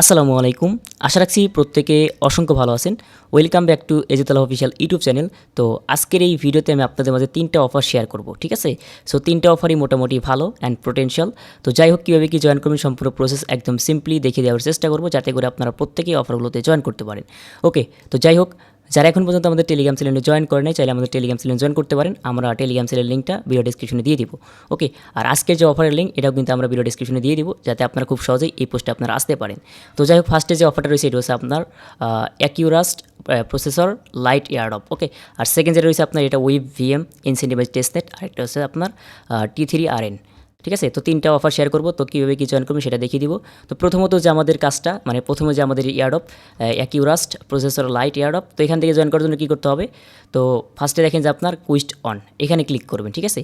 আসসালামু আলাইকুম। আশা রাখছি প্রত্যেকে অসংখ্য ভালো আছেন। ওয়েলকাম ব্যাক টু এজিতাল অফিসিয়াল ইউটিউব চ্যানেল। তো আজকের এই ভিডিওতে আমি আপনাদের মাঝে তিনটা অফার শেয়ার করব, ঠিক আছে? সো তিনটা অফারই মোটামুটি ভালো অ্যান্ড পোটেনশিয়াল তো যাই হোক, কীভাবে কি জয়েন করবেন সম্পূর্ণ প্রসেস একদম সিম্পলি দেখিয়ে দেওয়ার চেষ্টা করব, যাতে করে আপনারা প্রত্যেকেই অফারগুলোতে জয়েন করতে পারেন। ওকে তো যাই হোক যারা এখন পর্যন্ত আমাদের টেলিগ্রাম চ্যানেলে জয়েন করে নাই, চাইলে আমাদের টেলিগ্রাম চ্যানেলে জয়েন করতে পারেন। আমরা টেলিগ্রাম চ্যানেলের লিঙ্কটা ভিডিও ডিসক্রিপশনে দিয়ে দিব ওকে আর আজকের যে অফারের লিঙ্ক এটাও কিন্তু আমরা ভিডিও ডিসক্রিপশনে দিয়ে দিব, যাতে আপনারা খুব সহজেই এই পোস্টে আপনারা আসতে পারেন। তো যাই হোক ফার্স্টে যে অফারটা রয়েছে, এটা হচ্ছে আপনার Acurast processor light airdrop okay আর সেকেন্ড যেটা রয়েছে আপনার, এটা উইভ ভিএম ইনসেন্টিভাইজ টেস্টনেট আর একটা হচ্ছে আপনার টি থ্রি আর এন ঠিক আছে? তো তিনটা অফার শেয়ার করব। তো কীভাবে কী জয়েন করবেন সেটা দেখিয়ে দিব। তো প্রথমত যে আমাদের কাজটা মানে প্রথমে যে আমাদের ইয়ারডপ অ্যাকিউরাস্ট প্রসেসর লাইট ইয়ারডপ তো এখান থেকে জয়েন করার জন্য কী করতে হবে? তো ফার্স্টে দেখেন যে আপনার কুইস্ট অন এখানে ক্লিক করবেন, ঠিক আছে?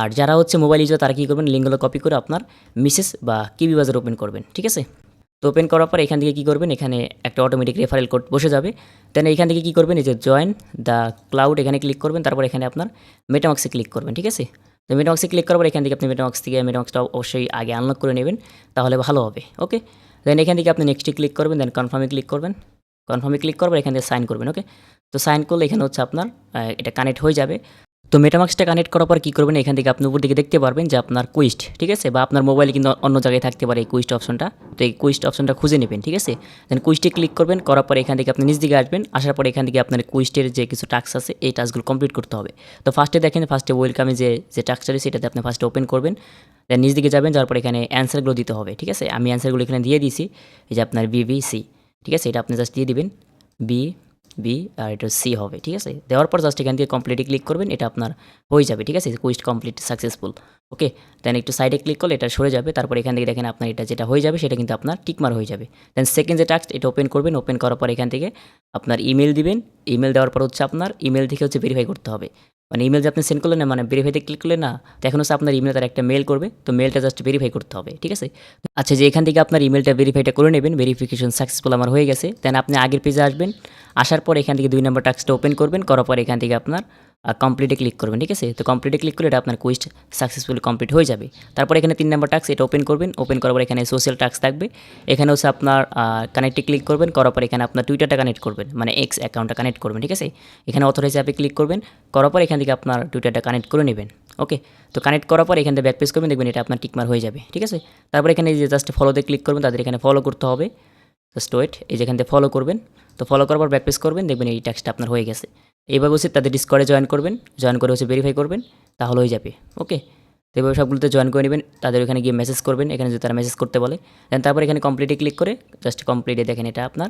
আর যারা হচ্ছে মোবাইল ইউজার তারা কী করবেন? লিঙ্কগুলো কপি করে আপনার মিসেস বা কিবি বাজার ওপেন করবেন, ঠিক আছে? তো ওপেন করার পর এখান থেকে কী করবেন? এখানে একটা অটোমেটিক রেফারেল কোড বসে যাবে। দেন এখান থেকে কী করবেন? এই যে জয়েন দ্য ক্লাউড এখানে ক্লিক করবেন। তারপর এখানে আপনার মেটামাক্সে ক্লিক করবেন, ঠিক আছে? তো মেটামাক্সে ক্লিক করার পর এখান থেকে আপনি মেটামাক্স থেকে মেটামাক্সটা অবশ্যই আগে আনলক করে নেবেন, তাহলে ভালো হবে ওকে দেন এখান থেকে আপনি নেক্সটে ক্লিক করবেন দেন কনফার্মে ক্লিক করবেন। কনফার্মে ক্লিক করবেন এখান থেকে সাইন করবেন ওকে তো সাইন করলে এখানে হচ্ছে আপনার এটা কানেক্ট হয়ে যাবে। তো মেটামাক্সটা কানেক্ট করার পর কী করবেন? এখান থেকে আপনি উপর দিকে দেখতে পারবেন যে আপনার কুইস্ট ঠিক আছে? বা আপনার মোবাইলে কিন্তু অন্য জায়গায় থাকতে পারে এই কুইস্ট অপশনটা তো এই কুইস্ট অপশনটা খুঁজে নেবেন, ঠিক আছে? দেন কুইস্টে ক্লিক করবেন, করার পর এখান থেকে আপনি নিজ দিকে আসবেন। আসার পর এখান থেকে আপনার কুইস্টের যে কিছু টাস্ক আছে, এই টাস্কগুলো কমপ্লিট করতে হবে। তো ফার্স্টে দেখেন ফার্স্টে ওয়েলকামে যে যে টাস্কটা রয়েছে সেটাতে আপনি ফার্স্টে ওপেন করবেন। দেন নিজ দিকে যাবেন, যাওয়ার পর এখানে অ্যান্সারগুলো দিতে হবে, ঠিক আছে? আমি অ্যান্সারগুলো এখানে দিয়ে দিয়েছি। এই যে আপনার বিবিসি ঠিক আছে? এটা আপনি জাস্ট দিয়ে দিবেন। বি বি আর এটা সি হবে, ঠিক আছে? দেওয়ার পর জাস্ট এখান থেকে কমপ্লিটে ক্লিক করবেন, এটা আপনার হয়ে যাবে, ঠিক আছে? Quest complete successful okay then একটু সাইডে ক্লিক করলে এটা সরে যাবে, তারপর এখান থেকে দেখেন আপনার এটা যেটা হয়ে যাবে, সেটা কিন্তু আপনার টিকমার হয়ে যাবে। দেন সেকেন্ড যে টাস্ক এটা ওপেন করবেন ওপেন করার পর এখান থেকে আপনার ইমেল দিবেন ইমেল দেওয়ার পর হচ্ছে আপনার ইমেল থেকে হচ্ছে ভেরিফাই করতে হবে। মানে ইমেল যে আপনি সেন্ড করলেন না মানে ভেরিফাইতে ক্লিক করলেন না, তো এখন হচ্ছে আপনার ইমেল তার একটা মেল করবে, তো মেলটা জাস্ট ভেরিফাই করতে হবে, ঠিক আছে? আচ্ছা যে এখান থেকে আপনার ইমেলটা ভেরিফাইটা করে নেবেন ভেরিফিকেশন সাকসেসফুল আমার হয়ে গেছে দেন আপনি আগের পেজে আসবেন, আসার পর এখান থেকে দুই নম্বর টাস্কটা ওপেন করবেন, করার পর এখান থেকে আপনার কমপ্লিটে ক্লিক করবেন, ঠিক আছে? তো কমপ্লিটে ক্লিক করলে এটা আপনার কুইস্ট সাকসেসফুলি কমপ্লিট হয়ে যাবে। তারপর এখানে তিন নম্বর টাস্ক এটা ওপেন করবেন। ওপেন করার পর এখানে সোশ্যাল টাস্ক থাকবে। এখানে হচ্ছে আপনার কানেক্টে ক্লিক করবেন। করার পর এখানে আপনার টুইটারটা কানেক্ট করবেন মানে এক্স অ্যাকাউন্টটা কানেক্ট করবেন, ঠিক আছে? এখানে অথরাইজ অ্যাপে ক্লিক করবেন। করার পর এখান থেকে আপনার টুইটারটা কানেক্ট করে নেবেন ওকে তো কানেক্ট করার পর এখান থেকে ব্যাক করবেন, দেখবেন এটা আপনার টিকমার হয়ে যাবে, ঠিক আছে? তারপর এখানে যে জাস্ট ফলোতে ক্লিক করবেন, তাদের এখানে ফলো করতে হবে। জাস্ট ওয়েট এই যেখান থেকে ফলো করবেন। তো ফলো করার পর ব্যাক পেজ করবেন, দেখবেন এই ট্যাক্সটা আপনার হয়ে গেছে। এইভাবে হচ্ছে তাদের ডিসকর্ডে জয়েন করবেন জয়েন করে হচ্ছে ভেরিফাই করবেন, তাহলে হয়ে যাবে ওকে তো এভাবে সবগুলোতে জয়েন করে নেবেন, তাদের ওখানে গিয়ে মেসেজ করবেন, এখানে যদি তারা মেসেজ করতে বলে দেন তারপর এখানে কমপ্লিটে ক্লিক করে জাস্ট কমপ্লিটে দেখেন এটা আপনার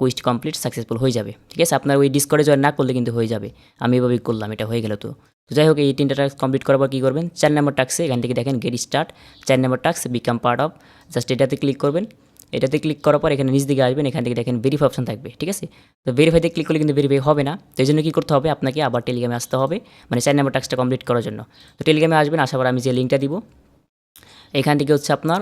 কুইস্ট কমপ্লিট সাকসেসফুল হয়ে যাবে, ঠিক আছে? আপনার ওই ডিসকর্ডে জয়েন না করলে কিন্তু হয়ে যাবে, আমি এভাবেই করলাম, এটা হয়ে গেল তো। তো যাই হোক, এই তিনটা টাস্ক কমপ্লিট করার পর কী করবেন? চার নম্বর টাক্সে এখান থেকে দেখেন গেট স্টার্ট চার নম্বর টাক্স বিকাম পার্ট অফ জাস্ট এটাতে ক্লিক করবেন এটাতে ক্লিক করার পর এখানে নিচ দিকে আসবেন, এখান থেকে দেখেন ভেরিফাই অপশন থাকবে, ঠিক আছে? তো ভেরিফাইতে ক্লিক করলে কিন্তু ভেরিফাই হবে না। তো এই জন্য কী করতে হবে? আপনাকে আবার টেলিগ্রামে আসতে হবে মানে চার নম্বর টাস্কটা কমপ্লিট করার জন্য। তো টেলিগ্রামে আসবেন, আসার পর আমি যে লিঙ্কটা দিব, এখান থেকে হচ্ছে আপনার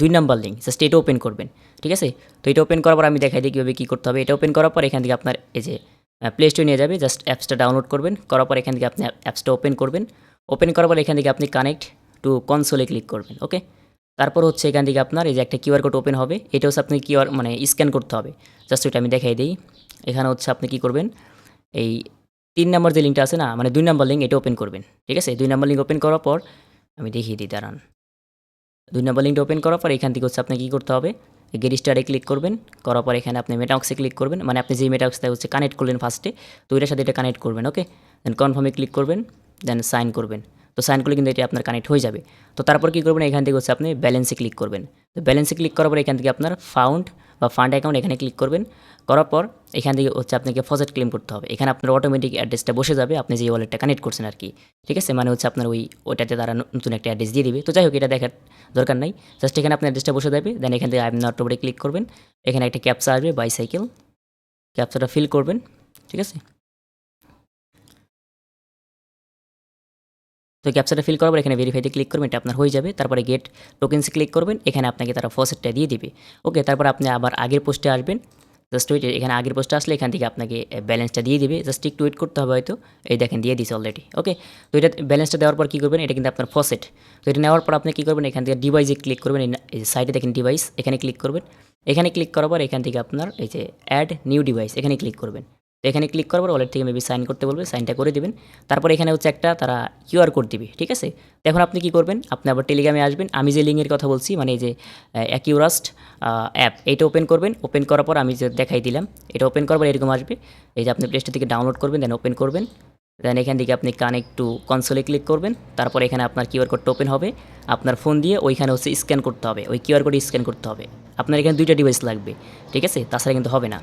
দুই নাম্বার লিঙ্ক জাস্ট এটা ওপেন করবেন, ঠিক আছে? তো এটা ওপেন করার পর আমি দেখাই দিই কীভাবে কী করতে হবে। এটা ওপেন করার পর এখান থেকে আপনার এই যে প্লে স্টোরে নিয়ে যাবে জাস্ট অ্যাপসটা ডাউনলোড করবেন, করার পর এখান থেকে আপনি অ্যাপসটা ওপেন করবেন। ওপেন করার পর এখান থেকে আপনি কানেক্ট টু কনসোলে ক্লিক করবেন ওকে তারপর হচ্ছে এখান থেকে আপনার এই যে একটা কিউআর কোড ওপেন হবে এটা হচ্ছে আপনি কিউআর মানে স্ক্যান করতে হবে। জাস্ট ওইটা আমি দেখাই দিই। এখানে হচ্ছে আপনি কী করবেন, এই তিন নম্বর যে লিঙ্কটা আছে না মানে দুই নম্বর লিঙ্ক এটা ওপেন করবেন, ঠিক আছে? দুই নম্বর লিঙ্ক ওপেন করার পর আমি দেখিয়ে দিই, দাঁড়ান। দুই নম্বর লিঙ্কটা ওপেন করার পর এখান থেকে হচ্ছে আপনাকে কী করতে হবে গেট স্টারে ক্লিক করবেন, করার পর এখানে আপনি মেটাক্সে ক্লিক করবেন মানে আপনি যেই মেটাক্সটা হচ্ছে কানেক্ট করলেন ফার্স্টে তো ওইটার সাথে এটা কানেক্ট করবেন ওকে দেন কনফার্মে ক্লিক করবেন দেন সাইন করবেন। তো সাইন করলে কিন্তু এটা আপনার কানেক্ট হয়ে যাবে। তো তারপর কী করবেন? এখান থেকে হচ্ছে আপনি ব্যালেন্সে ক্লিক করবেন। তো ব্যালেন্সে ক্লিক করার পর এখান থেকে আপনার ফাউন্ড বা ফান্ড অ্যাকাউন্ট এখানে ক্লিক করবেন। করার পর এখান থেকে হচ্ছে আপনাকে ফজেট ক্লেম করতে হবে। এখানে আপনার অটোমেটিক অ্যাড্রেসটা বসে যাবে, আপনি যে ওয়ালেটটা কানেক্ট করছেন আর কি। ঠিক আছে? মানে হচ্ছে আপনার ওই, ওইটাতে তারা নতুন একটা অ্যাড্রেস দিয়ে দিবে। তো যাই হোক, এটা দেখার দরকার নাই। জাস্ট এখানে আপনার অ্যাড্রেসটা বসে যাবে। দেন এখান থেকে নট ওপরে ক্লিক করবেন। এখানে একটা ক্যাপচা আসবে বাইসাইকেল ক্যাপচাটা ফিল করবেন। ঠিক আছে? তো ক্যাপচাটা ফিল করার পর এখানে ভেরিফাইতে ক্লিক করবেন, এটা আপনার হয়ে যাবে। তারপরে গেট টোকেন্সে ক্লিক করবেন, এখানে আপনাকে তারা ফসেটটা দিয়ে দিবে। ওকে তারপর আপনি আবার আগের পোস্টে আসবেন। জাস্ট ওয়েট এখানে আগের পোস্টে আসলে এখান থেকে আপনাকে ব্যালেন্সটা দিয়ে দিবে। জাস্ট একটু ওয়েট করতে হবে হয়তো। এই দেখেন, দিয়ে দিছে অলরেডি ওকে তো এটা ব্যালেন্সটা দেওয়ার পর কী করবেন? এটা কিন্তু আপনার ফসেট তো এটা নেওয়ার পর আপনি কী করবেন? এখান থেকে ডিভাইসে ক্লিক করবেন। এই সাইডে দেখেন ডিভাইস এখানে ক্লিক করবেন। এখানে ক্লিক করার পর এখান থেকে আপনার এই যে অ্যাড নিউ ডিভাইস এখানে ক্লিক করবেন। তো এখানে ক্লিক করার পর ওয়ালেট থেকে মেবি সাইন করতে বলবে সাইনটা করে দেবেন। তারপর এখানে হচ্ছে একটা তারা কিউআর কোড দিবে, ঠিক আছে? এখন আপনি কি করবেন? আপনি আবার টেলিগ্রামে আসবেন। আমি যে লিঙ্কের কথা বলছি মানে এই যে অ্যাকিউরাস্ট অ্যাপ এটা ওপেন করবেন। ওপেন করার পর আমি যে দেখাই দিলাম, এটা ওপেন করার পর এরকম আসবে। এই যে আপনি প্লে থেকে ডাউনলোড করবেন দেন ওপেন করবেন। দেন এখান থেকে আপনি কানেক্ট টু কনসোলে ক্লিক করবেন। তারপর এখানে আপনার কিউআর কোডটা ওপেন হবে। আপনার ফোন দিয়ে ওইখানে হচ্ছে স্ক্যান করতে হবে। ওই কিউআর কোড স্ক্যান করতে হবে। আপনার এখানে দুইটা ডিভাইস লাগবে, ঠিক আছে? তাছাড়া কিন্তু হবে না।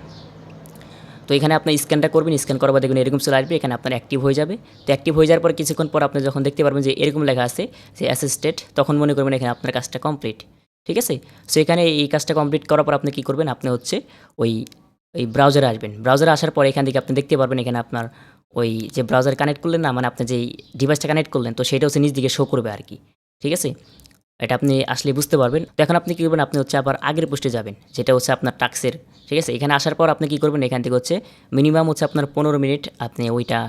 তো এখানে আপনি স্ক্যানটা করবেন, স্ক্যান করার পর দেখবেন এরকম চলে আসবে, এখানে আপনার অ্যাক্টিভ হয়ে যাবে। তো অ্যাক্টিভ হয়ে যাওয়ার পর কিছুক্ষণ পর আপনি যখন দেখতে পারবেন যে এরকম লেখা আছে, যে অ্যাসিস্টেড তখন মনে করবেন এখানে আপনার কাজটা কমপ্লিট ঠিক আছে? সো এখানে এই কাজটা কমপ্লিট করার পর আপনি কী করবেন? আপনি হচ্ছে ওই ওই ব্রাউজারে আসবেন। ব্রাউজারে আসার পর এখান থেকে আপনি দেখতে পারবেন এখানে আপনার ওই যে ব্রাউজার কানেক্ট করলেন না মানে আপনি যেই ডিভাইসটা কানেক্ট করলেন, তো সেটা হচ্ছে নিজ দিকে শো করবে আর কি। ঠিক আছে? এটা আপনি আসলে বুঝতে পারবেন। তো এখন আপনি কী করবেন? আপনি হচ্ছে আবার আগের পোস্টে যাবেন, যেটা হচ্ছে আপনার টাক্সের ঠিক আছে? এখানে আসার পর আপনি কী করবেন? এখান থেকে হচ্ছে মিনিমাম হচ্ছে আপনার পনেরো মিনিট আপনি ওইটা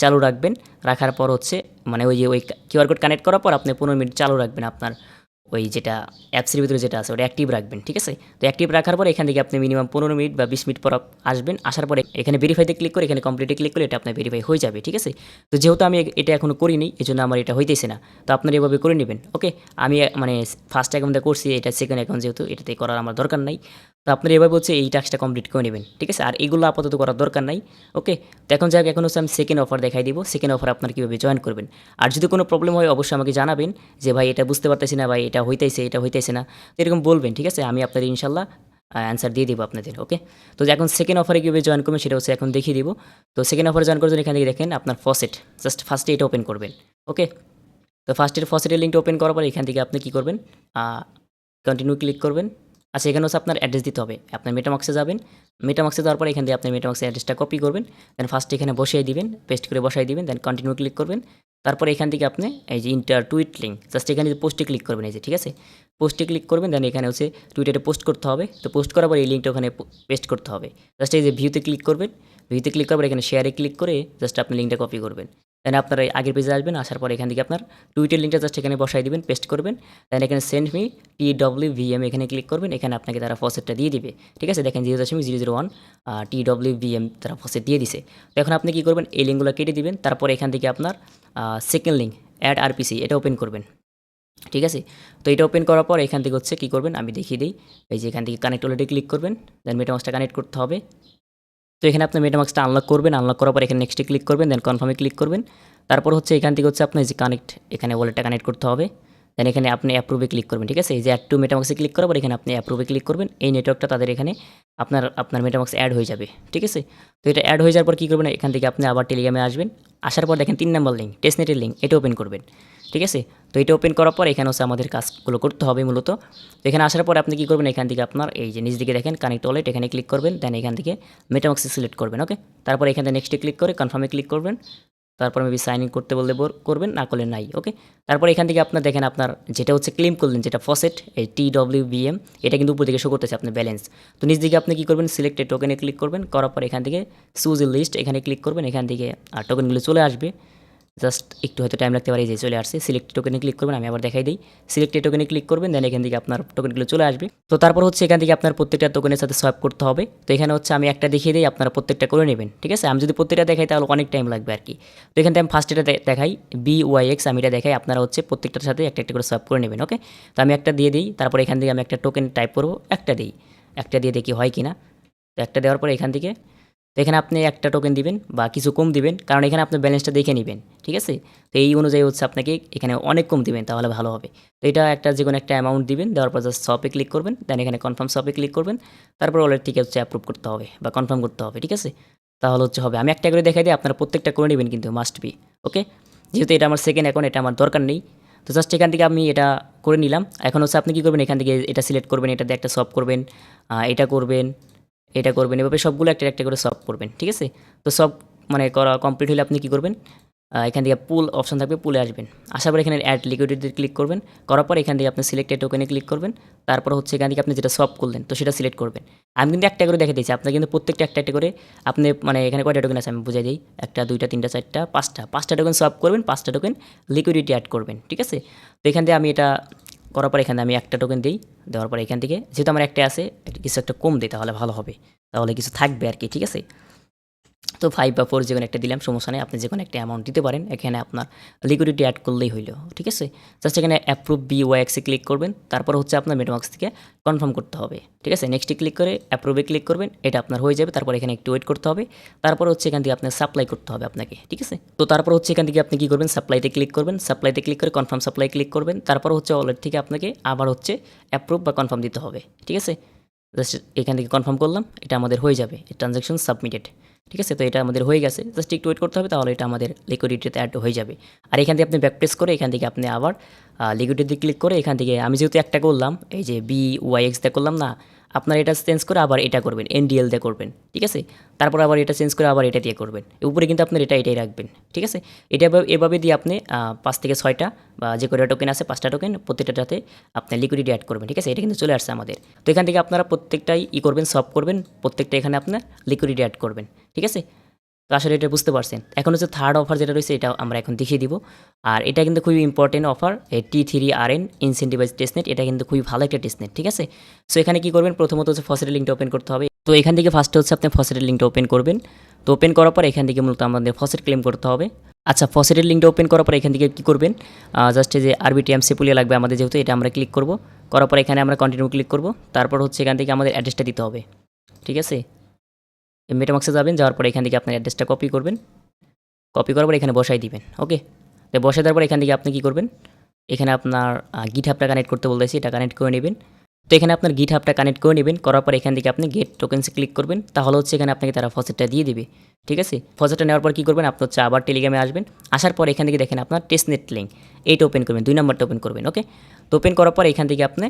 চালু রাখবেন। রাখার পর হচ্ছে মানে ওই যে ওই কিউআর কোড কানেক্ট করার পর আপনি পনেরো মিনিট চালু রাখবেন আপনার। ওই যেটা অ্যাপসের ভিতরে যেটা আছে, ওটা অ্যাক্টিভ রাখবেন, ঠিক আছে? তো অ্যাক্টিভ রাখার পর এখান থেকে আপনি মিনিমাম পনেরো মিনিট বা বিশ মিনিট পর আসবেন, আসার পরে এখানে ভেরিফাইতে ক্লিক করে, এখানে কমপ্লিটে ক্লিক করে এটা আপনার ভেরিফাই হয়ে যাবে, ঠিক আছে? তো যেহেতু আমি এটা এখনও করিনি এই জন্য আমার এটা হইতেছে না। তো আপনারা এভাবে করে নেবেন ওকে আমি মানে ফার্স্ট অ্যাকাউন্টে করছি, এটা সেকেন্ড অ্যাকাউন্ট যেহেতু, এটাতে করার আমার দরকার নাই। তো আপনারা এভাবে হচ্ছে এই টাস্কটা কমপ্লিট করে নেবেন, ঠিক আছে? আর এগুলো আপাতত করার দরকার নাই ওকে তো এখন যাক, এখন হচ্ছে আমি সেকেন্ড অফার দেখাই দিব সেকেন্ড অফার আপনার কীভাবে জয়েন করবেন। আর যদি কোনো প্রবলেম হয়, অবশ্যই আমাকে জানাবেন যে, ভাই, এটা বুঝতে পারতেছি না, ভাই, এটা হইতেছে এটা হইতেছে না। এরকম বলবেন, ঠিক আছে? আমি আপনাদের ইনশাল্লাহ অ্যান্সার দিয়ে দিব আপনাদের ওকে তো এখন সেকেন্ড অফারে কীভাবে জয়েন করবেন, সেটা হচ্ছে এখন দেখিয়ে দিব। তো সেকেন্ড অফারে জয়েন করার জন্য এখান থেকে দেখেন আপনার ফসেট জাস্ট ফার্স্টে এটা ওপেন করবেন ওকে তো ফার্স্টের ফসেটের লিঙ্কটা ওপেন করার পর এখান থেকে আপনি কী করবেন? কন্টিনিউ ক্লিক করবেন। আচ্ছা এখানে হচ্ছে আপনার অ্যাড্রেস দিতে হবে। আপনার মেটামাক্সে যাবেন। মেটামাক্সে যাওয়ার পর এখান থেকে আপনি মেটামাক্সের অ্যাড্রেসটা কপি করবেন। দেন ফার্স্ট এখানে বসিয়ে দিবেন পেস্ট করে বসাই দিবেন দেন কন্টিনিউ ক্লিক করবেন। তারপর এখান থেকে আপনি এই যে ইন্টার টুইট লিঙ্ক জাস্ট এখানে পোস্টে ক্লিক করবেন এই যে, ঠিক আছে? পোস্টে ক্লিক করবেন দেন এখানে হচ্ছে টুইটারে পোস্ট করতে হবে। তো পোস্ট করার পর এই লিঙ্কটা ওখানে পেস্ট করতে হবে। জাস্ট এই যে ভিউতে ক্লিক করবেন। ভিউতে ক্লিক করার পর এখানে শেয়ারে ক্লিক করে জাস্ট আপনি লিঙ্কটা কপি করবেন। দেন আপনার আগের পেজে আসবেন, আসার পর এখান থেকে আপনার টুইটের লিঙ্কটা জাস্ট এখানে বসাই দিবেন পেস্ট করবেন। দেন এখানে send me T W VM এখানে ক্লিক করবেন, এখানে আপনাকে তারা ফসেটটা দিয়ে দিবে। ঠিক আছে? দেখেন জিরো দশমিক zero zero one T W VM তারা ফসেট দিয়ে দিছে। তো এখন আপনি কী করবেন? এই লিঙ্কগুলো কেটে দিবেন, তারপর এখান থেকে আপনার সেকেন্ড লিঙ্ক অ্যাড আরপিসি এটা ওপেন করবেন। ঠিক আছে? তো এটা ওপেন করার পর এখান থেকে হচ্ছে কী করবেন? আমি দেখিয়ে দিই। এই যে এখান থেকে কানেক্ট অলরেডি ক্লিক করবেন দেন মেটামাক্সটা কানেক্ট করতে হবে। তো এখানে আপনি মেটামাক্সটা আনলক করবেন আনলক করার পর এখানে নেক্সটে ক্লিক করবেন দেন কনফার্মে ক্লিক করবেন। তারপর হচ্ছে এখান থেকে হচ্ছে আপনার যে কানেক্ট এখানে ওয়ালেটটা কানেক্ট করতে হবে। দেন এখানে আপনি অ্যাপ্রুভে ক্লিক করবেন, ঠিক আছে? এই যে অ্যাড টু মেটামাক্সে ক্লিক করার পর এখানে আপনি অ্যাপ্রুভে ক্লিক করবেন। এই নেটওয়ার্কটা তাদের এখানে আপনার আপনার মেটামাক্স অ্যাড হয়ে যাবে, ঠিক আছে? তো এটা অ্যাড হয়ে যাওয়ার পর কী করবেন এখান থেকে আপনি আবার টেলিগ্রামে আসবেন। আসার পর দেখেন তিন নম্বর লিঙ্ক টেস্টনেটের লিঙ্ক এটা ওপেন করবেন, ঠিক আছে? তো এটা ওপেন করার পর এখানে হচ্ছে আমাদের কাজগুলো করতে হবে মূলত। এখানে আসার পর আপনি কী করবেন, এখান থেকে আপনার এই যে নিচ দিকে দেখেন কানেক্ট ওয়ালেট এখানে ক্লিক করবেন। দেন এখান থেকে মেটামাক্সে সিলেক্ট করবেন ওকে তারপর এখান থেকে নেক্সটে ক্লিক করে কনফার্মে ক্লিক করবেন। তারপর মেবি সাইন ইন করতে বললে বল- করবেন, না করলে নাই ওকে তারপর এখান থেকে আপনার দেখেন আপনার যেটা হচ্ছে ক্লেম করলেন, যেটা ফসেট এই টি ডব্লিউ বিএম এটা কিন্তু উপর দিকে শো করতেছে আপনার ব্যালেন্স তো নিজ দিকে আপনি কী করবেন? সিলেক্টে টোকেনে ক্লিক করবেন, করার পর এখান থেকে সুজ লিস্ট এখানে ক্লিক করবেন, এখান থেকে আর টোকেনগুলো চলে আসবে। জাস্ট একটু হয়তো টাইম লাগতে পারে, এই যে চলে আসছে। সিলেক্ট টোকেনে ক্লিক করবেন, আমি আবার দেখাই দিই। সিলেক্টেড টোকেনে ক্লিক করবেন দেন এখান থেকে আপনার টোকেনগুলো চলে আসবে। তো তারপর হচ্ছে এখান থেকে আপনার প্রত্যেকটা টোকেনের সাথে সোয়াপ করতে হবে। তো এখানে হচ্ছে আমি একটা দেখিয়ে দিই, আপনারা প্রত্যেকটা করে নেবেন, ঠিক আছে? আমি যদি প্রত্যেকটা দেখাই, তাহলে অনেক টাইম লাগবে আর কি। তো এখান থেকে আমি ফার্স্ট এটা দেখাই বি ওয়াই এক্স আমি এটা দেখাই, আপনারা হচ্ছে প্রত্যেকটার সাথে একটা একটা করে সোয়াপ করে নেবেন ওকে তো আমি একটা দিয়ে দিই, তারপর এখান থেকে আমি একটা টোকেন টাইপ করব, একটা দিই। একটা দিয়ে দেখি হয় কি না তো একটা দেওয়ার পরে এখান থেকে তো এখানে আপনি একটা টোকেন দিবেন বা কিছু কম দিবেন, কারণ এখানে আপনি ব্যালেন্সটা দেখে নেবেন, ঠিক আছে? তো এই অনুযায়ী হচ্ছে আপনাকে এখানে অনেক কম দিবেন, তাহলে ভালো হবে। তো এটা একটা যে কোনো একটা অ্যামাউন্ট দিবেন, দেওয়ার পর জাস্ট শপে ক্লিক করবেন দেন এখানে কনফার্ম শপে ক্লিক করবেন, তারপর ওয়ালেট থেকে হচ্ছে অ্যাপ্রুভ করতে হবে বা কনফার্ম করতে হবে, ঠিক আছে? তাহলে হচ্ছে হবে। আমি একটা করে দেখাই দিই, আপনারা প্রত্যেকটা করে নেবেন কিন্তু মাস্ট বি ওকে যেহেতু এটা আমার সেকেন্ড অ্যাকাউন্ট এটা আমার দরকার নেই। তো জাস্ট এখান থেকে আমি এটা করে নিলাম। এখন হচ্ছে আপনি কী করবেন? এখান থেকে এটা সিলেক্ট করবেন এটা দিয়ে একটা সব করবেন এটা করবেন এটা করবেন। এভাবে সবগুলো একটা একটা করে সলভ করবেন, ঠিক আছে? তো সব মানে করা কমপ্লিট হলে আপনি কী করবেন? এখান থেকে পুল অপশন থাকবে পুলে আসবেন। আসার পর এখানে অ্যাড লিকুইডিটি ক্লিক করবেন। করার পর এখান থেকে আপনি সিলেক্টেড টোকেনে ক্লিক করবেন। তারপর হচ্ছে এখান থেকে আপনি যেটা সলভ করলেন, তো সেটা সিলেক্ট করবেন। আমি কিন্তু একটা করে দেখে দিয়েছি আপনার কিন্তু প্রত্যেকটা একটা একটা করে আপনি মানে এখানে কয়টা টোকেন আছে আমি বুঝাই দিই। একটা, দুইটা, তিনটা, চারটা, পাঁচটা। পাঁচটা টোকেন সলভ করবেন, পাঁচটা টোকেন লিকুইডিটি অ্যাড করবেন, ঠিক আছে? তো এখান থেকে আমি এটা করার পর এখানে আমি একটা টোকেন দিই, দেওয়ার পর এখান থেকে যেহেতু আমার একটা আছে কিছু একটা কম দিই, তাহলে ভালো হবে। তাহলে কিছু থাকবে আর কি, ঠিক আছে? তো ফাইভ বা ফোর যে কোনো একটা দিলাম, সমস্যা নেই, আপনি যে কোনো একটা অ্যামাউন্ট দিতে পারেন। এখানে আপনার লিকুইডিটি অ্যাড করলেই হইল, ঠিক আছে? জাস্ট এখানে অ্যাপ্রুভ বি ওয়াইএক্সে ক্লিক করবেন, তারপর হচ্ছে আপনার মেটমার্ক্স থেকে কনফার্ম করতে হবে, ঠিক আছে? নেক্সটে ক্লিক করে অ্যাপ্রুভে ক্লিক করবেন, এটা আপনার হয়ে যাবে, তারপর এখানে একটু ওয়েট করতে হবে, তারপর হচ্ছে এখান থেকে আপনার সাপ্লাই করতে হবে আপনাকে, ঠিক আছে? তো তারপর হচ্ছে এখান থেকে আপনি কী করবেন? সাপ্লাইতে ক্লিক করবেন সাপ্লাইতে ক্লিক করে কনফার্ম সাপ্লাই ক্লিক করবেন, তারপর হচ্ছে ওয়ালেট থেকে আপনাকে আবার হচ্ছে অ্যাপ্রুভ বা কনফার্ম দিতে হবে, ঠিক আছে? জাস্ট এখান থেকে কনফার্ম করলাম, এটা আমাদের হয়ে যাবে ট্রানজ্যাকশন সাবমিটেড ঠিক আছে? তো এটা আমাদের হয়ে গেছে। জাস্ট একটু ওয়েট করতে হবে, তাহলে এটা আমাদের লিকুইডিটিতে অ্যাড হয়ে যাবে। আর এখান থেকে আপনি ব্যাক প্রেস করে এখান থেকে আপনি আবার লিকুইডিটি ক্লিক করে এখান থেকে আমি যেহেতু একটা করলাম, এই যে বি ওয়াই এক্স দিয়ে করলাম না আপনার এটা চেঞ্জ করে আবার এটা করবেন, এনডিএল দিয়ে করবেন, ঠিক আছে? তারপর আবার এটা চেঞ্জ করে আবার এটা দিয়ে করবেন। উপরে কিন্তু আপনার এটা, এটাই রাখবেন, ঠিক আছে? এটা এভাবে- দিয়ে আপনি পাঁচ থেকে ছয়টা বা যে কটা টোকেন আছে, পাঁচটা টোকেন প্রত্যেকটাতে আপনি লিকুইডিটি অ্যাড করবেন, ঠিক আছে? এটা কিন্তু চলে আসছে আমাদের। তো এখান থেকে আপনারা প্রত্যেকটাই ই করবেন সব করবেন, প্রত্যেকটা এখানে আপনার লিকুইডিটি অ্যাড করবেন, ঠিক আছে? তো আসলে এটা বুঝতে পারছেন। এখন হচ্ছে থার্ড অফার যেটা রয়েছে, এটা আমরা এখন দেখিয়ে দিব। আর এটা কিন্তু খুবই ইম্পর্টেন্ট অফার এই T three R N incentivised testnet এটা কিন্তু খুবই ভালো একটা টেস্টনেট ঠিক আছে? সো এখানে কী করবেন? প্রথমত হচ্ছে ফসেটের লিঙ্কটা ওপেন করতে হবে। তো এখান থেকে ফার্স্টে হচ্ছে আপনি ফসেটের লিঙ্কটা ওপেন করবেন। তো ওপেন করার পর এখান থেকে মূলত আমাদের ফসেট ক্লেম করতে হবে। আচ্ছা ফসেটের লিঙ্কটা ওপেন করার পর এখান থেকে কী করবেন? জাস্ট যে আরবিটিএম সেপুলিয়া লাগবে আমাদের যেহেতু, এটা আমরা ক্লিক করব। করার পর এখানে আমরা কন্টিনিউ ক্লিক করব। তারপর হচ্ছে এখান থেকে আমাদের অ্যাড্রেসটা দিতে হবে। ঠিক আছে? মেটামাক্সে যাবেন, যাওয়ার পর এখান থেকে আপনার অ্যাড্রেসটা কপি করবেন। কপি করার পর এখানে বসাই দিবেন ওকে তো বসাই দেওয়ার পর এখান থেকে আপনি কী করবেন? এখানে আপনার গিট হাবটা কানেক্ট করতে বলতেছি, এটা কানেক্ট করে নেবেন। তো এখানে আপনার গিট হাবটা কানেক্ট করে নেবেন, করার পর এখান থেকে আপনি গেট টোকেন্সে ক্লিক করবেন। তাহলে হচ্ছে এখানে আপনাকে তারা ফসেটটা দিয়ে দিবে, ঠিক আছে? ফসেটটা নেওয়ার পর কী করবেন? আপনি হচ্ছে আবার টেলিগ্রামে আসবেন। আসার পর এখান থেকে দেখেন আপনার টেস্টনেট লিঙ্ক এইটা ওপেন করবেন, দুই নম্বরটা ওপেন করবেন ওকে তো ওপেন করার পর এখান থেকে আপনি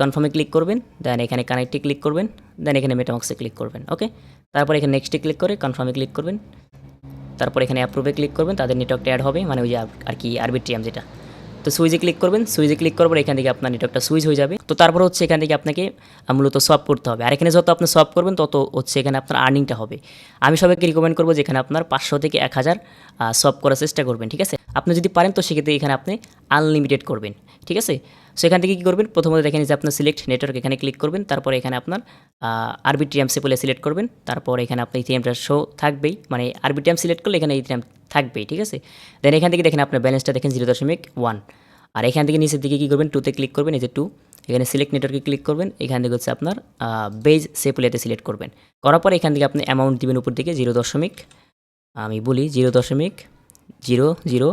কনফার্মে ক্লিক করবেন দেন এখানে কানেক্টে ক্লিক করবেন দেন এখানে মেটামক্সে ক্লিক করবেন ওকে তারপর এখানে নেক্সটে ক্লিক করে কনফার্মে ক্লিক করবেন। তারপর এখানে অ্যাপ্রুভে ক্লিক করবেন, তাদের নেটওয়ার্কটা অ্যাড হবে মানে ওই যে আর কি আরবিটিএম যেটা। তো সুইচে ক্লিক করবেন সুইচে ক্লিক করার পর এখান থেকে আপনার নেটওয়ার্কটা সুইচ হয়ে যাবে। তো তারপর হচ্ছে এখান থেকে আপনাকে মূলত সব করতে হবে। আর এখানে যত আপনি সব করবেন, তত হচ্ছে এখানে আপনার আর্নিংটা হবে। আমি সবাইকে রিকমেন্ড করব যেখানে আপনার পাঁচশো থেকে এক হাজার সব করার চেষ্টা করবেন, ঠিক আছে? আপনি যদি পারেন, তো সেক্ষেত্রে এখানে আপনি আনলিমিটেড করবেন, ঠিক আছে? সেখান থেকে কী করবেন? প্রথমত দেখেন যে আপনার সিলেক্ট নেটওয়ার্ক এখানে ক্লিক করবেন, তারপর এখানে আপনার আরবিটিএম বলে সিলেক্ট করবেন, তারপর এখানে আপনার ইথিএমটা শো থাকবেই মানে আরবিটিএম সিলেক্ট করলে এখানে ইথিএম থাকবেই, ঠিক আছে? দেন এখান থেকে দেখেন আপনার ব্যালেন্সটা দেখেন জিরো দশমিক ওয়ান আর এখান থেকে নিচের দিকে কী করবেন? টুতে ক্লিক করবেন, এই যে টু এখানে সিলেক্ট নেটওয়ার্কে ক্লিক করবেন, এখান থেকে হচ্ছে আপনার বেজ সেপুলিয়াতে সিলেক্ট করবেন। করার পর এখান থেকে আপনি অ্যামাউন্ট দিবেন উপর দিকে জিরো দশমিক, আমি বলি জিরো দশমিক জিরো জিরো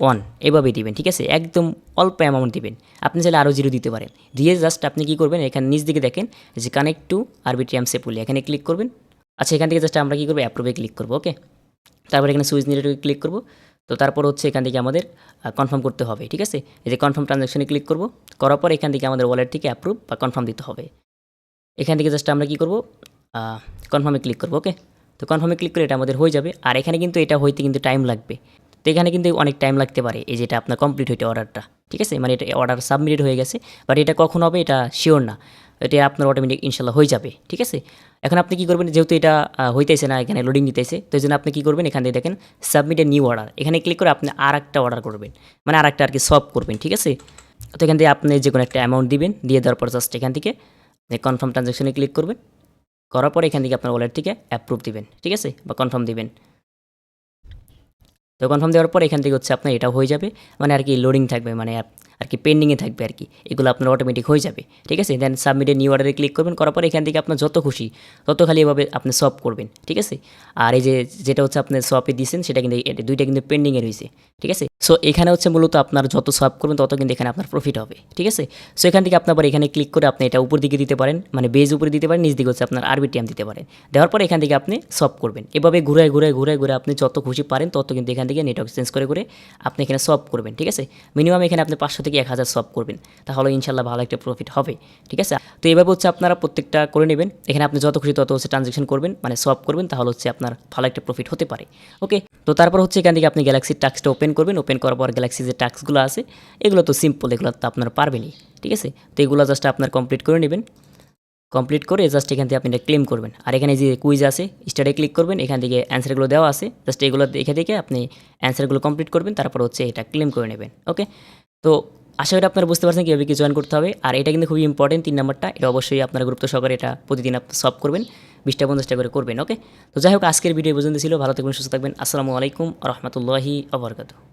ওয়ান এভাবেই দিবেন, ঠিক আছে? একদম অল্প অ্যামাউন্ট দিবেন। আপনি চাইলে আরও জিরো দিতে পারেন। দিয়ে জাস্ট আপনি কী করবেন, এখানে নিচ দিকে দেখেন যে কানেক্ট টু আরবিটিএম সেপুলি এখানে ক্লিক করবেন। আচ্ছা এখান থেকে জাস্ট আমরা কী করব অ্যাপ্রুভে ক্লিক করব ওকে তারপর এখানে সুইচ নেটওয়ার্কে ক্লিক করব। তো তারপর হচ্ছে এখান থেকে আমাদের কনফার্ম করতে হবে, ঠিক আছে? এই যে কনফার্ম ট্রানজাকশনে ক্লিক করব, করার পর এখান থেকে আমাদের ওয়ালেট থেকে অ্যাপ্রুভ বা কনফার্ম দিতে হবে। এখান থেকে জাস্ট আমরা কী করব কনফার্মে ক্লিক করব ওকে তো কনফার্মে ক্লিক করে এটা আমাদের হয়ে যাবে। আর এখানে কিন্তু এটা হইতে কিন্তু টাইম লাগবে। তো এখানে কিন্তু অনেক টাইম লাগতে পারে এই যেটা আপনার কমপ্লিট হইতে অর্ডারটা ঠিক আছে? মানে এটা অর্ডার সাবমিটেড হয়ে গেছে বাট এটা কখন হবে এটা শিওর না। এটা আপনার অটোমেটিক ইনশাল্লাহ হয়ে যাবে, ঠিক আছে? এখন আপনি কী করবেন, যেহেতু এটা হইতেছে না, এখানে লোডিং নিতেছে তো এই জন্য আপনি কী করবেন, এখান থেকে দেখেন সাবমিট এ নিউ অর্ডার এখানে ক্লিক করে আপনি আর একটা অর্ডার করবেন মানে আর একটা আর কি সব করবেন, ঠিক আছে? তো এখান থেকে আপনি যে কোনো একটা অ্যামাউন্ট দিবেন, দিয়ে দেওয়ার পর জাস্ট এখান থেকে কনফার্ম ট্রানজাকশনে ক্লিক করবেন, করার পর এখান থেকে আপনার ওয়ালেট থেকে অ্যাপ্রুভ দিবেন, ঠিক আছে? বা কনফার্ম দিবেন। তো কনফার্ম দেওয়ার পর এখান থেকে হচ্ছে আপনার এটা হয়ে যাবে মানে আর কি লোডিং থাকবে মানে আর কি পেন্ডিংয়ে থাকবে আর কি। এগুলো আপনার অটোমেটিক হয়ে যাবে, ঠিক আছে? দেন সাবমিটে নিউ অর্ডারে ক্লিক করবেন, করার পর এখান থেকে আপনার যত খুশি, তত খালি এভাবে আপনি সব করবেন, ঠিক আছে? আর এই যে যেটা হচ্ছে আপনি সপে দিয়েছেন সেটা কিন্তু দুইটা কিন্তু পেন্ডিংয়ে রয়েছে, ঠিক আছে? সো এখানে হচ্ছে মূলত আপনার যত সব করবেন, তত কিন্তু এখানে আপনার প্রফিট হবে, ঠিক আছে? সো এখান থেকে আপনার এখানে ক্লিক করে আপনি এটা উপর দিকে দিতে পারেন মানে বেজ উপরে দিতে পারেন, নিচ দিকে হচ্ছে আপনার আরবিটিএম দিতে পারেন। দেওয়ার পর এখান থেকে আপনি সব করবেন। এভাবে ঘুরে ঘুরে ঘুরে ঘুরে আপনি যত খুশি পারেন, তত কিন্তু এখান থেকে নেটওয়ার্ক চেঞ্জ করে করে আপনি এখানে সব করবেন, ঠিক আছে? মিনিমাম এখানে আপনি পাঁচশো থেকে এক হাজার সব করবেন, তাহলে ইনশাল্লাহ ভালো একটা প্রফিট হবে, ঠিক আছে? তো এভাবে হচ্ছে আপনারা প্রত্যেকটা করে নেবেন, এখানে আপনি যত খুশি তত হচ্ছে ট্রানজেকশন করবেন মানে সব করবেন, তাহলে হচ্ছে আপনার ভালো একটা প্রফিট হতে পারে ওকে তো তারপর হচ্ছে এখান থেকে আপনি গ্যালাক্সির টাক্সটা ওপেন করবেন ওপেন করার পর গ্যালাক্সি যে টাক্সগুলো আছে, এগুলো তো সিম্পল এগুলো তো আপনার পারবেনই, ঠিক আছে? তো এগুলো জাস্ট আপনার কমপ্লিট করে নেবেন। কমপ্লিট করে জাস্ট এখান থেকে আপনি এটা ক্লেম করবেন। আর এখানে যে কুইজ আছে স্টার্টে ক্লিক করবেন, এখান থেকে অ্যান্সারগুলো দেওয়া আছে। জাস্ট এগুলো দেখে দেখে আপনি অ্যান্সারগুলো কমপ্লিট করবেন, তারপর হচ্ছে এটা ক্লেম করে নেবেন ওকে তো আশা করি আপনারা বুঝতে পারছেন কীভাবে কি জয়েন করতে হবে। আর এটা কিন্তু খুবই ইম্পর্টেন্ট তিন নাম্বারটা। এটা অবশ্যই আপনারা গুরুত্ব সহকারে এটা প্রতিদিন আপনি সলভ করবেন, বিশটা পঞ্চাশটা করে করবেন ওকে তো যাই হোক, আজকের ভিডিও পর্যন্ত ছিল। ভালো থাকবেন, সুস্থ থাকবেন। আসসালামু আলাইকুম রহমতুল্লাহি আবরকাতু